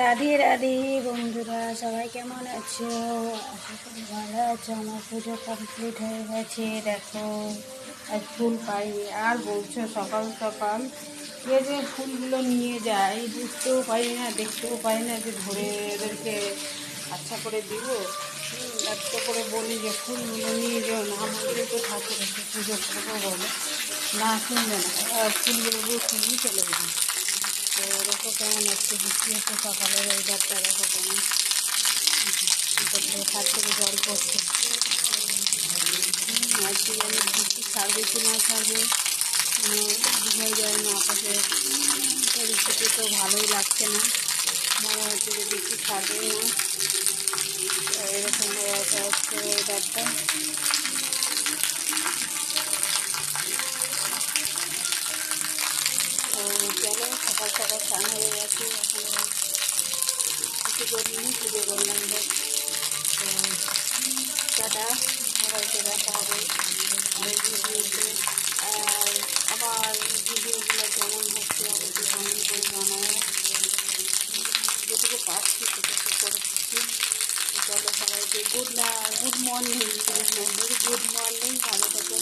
রাধে রাধে বন্ধুরা, সবাই কেমন আছো? আশা করি ভালো আছো। আমার পুজো কমপ্লিট হয়ে গেছে। দেখো আর ফুল পাই আর বলছো, সকাল সকাল কে যে ফুলগুলো নিয়ে যায় বুঝতেও পারি না, দেখতেও পারি না যে ধরে এদেরকে আচ্ছা করে দিব। এত করে বলি যে ফুলগুলো নিয়ে যাও। না আমাদেরও তো ঠাকুর এসে পুজো করব বলে। না শুনবে না। ফুলগুলো নিয়ে চলে যাবে তো দেখো কেমন আজকে বৃষ্টি হচ্ছে সকালে ওয়েদারটা দেখো কেমন। খাট থেকে জল পড়ছে। আজকে জানি, বৃষ্টি ছাড়বে কি না ছাড়বে। বোঝাই যায় না আকাশে পরিস্থিতি তো ভালোই লাগছে না। মনে হচ্ছে যে বৃষ্টি ছাড়বেই না। এরকম আজকে ওয়েদারটা তো চলো সকাল সকাল স্নান হয়ে গেছে এখন কিছু করিনি পুজো করলাম তো টাটা সবাইকে দেখা হবে হচ্ছে অবশ্যই কমেন্ট করে সেটুকু করছি চলো গুড মর্নিং গুড মর্নিং ভালো থেকো।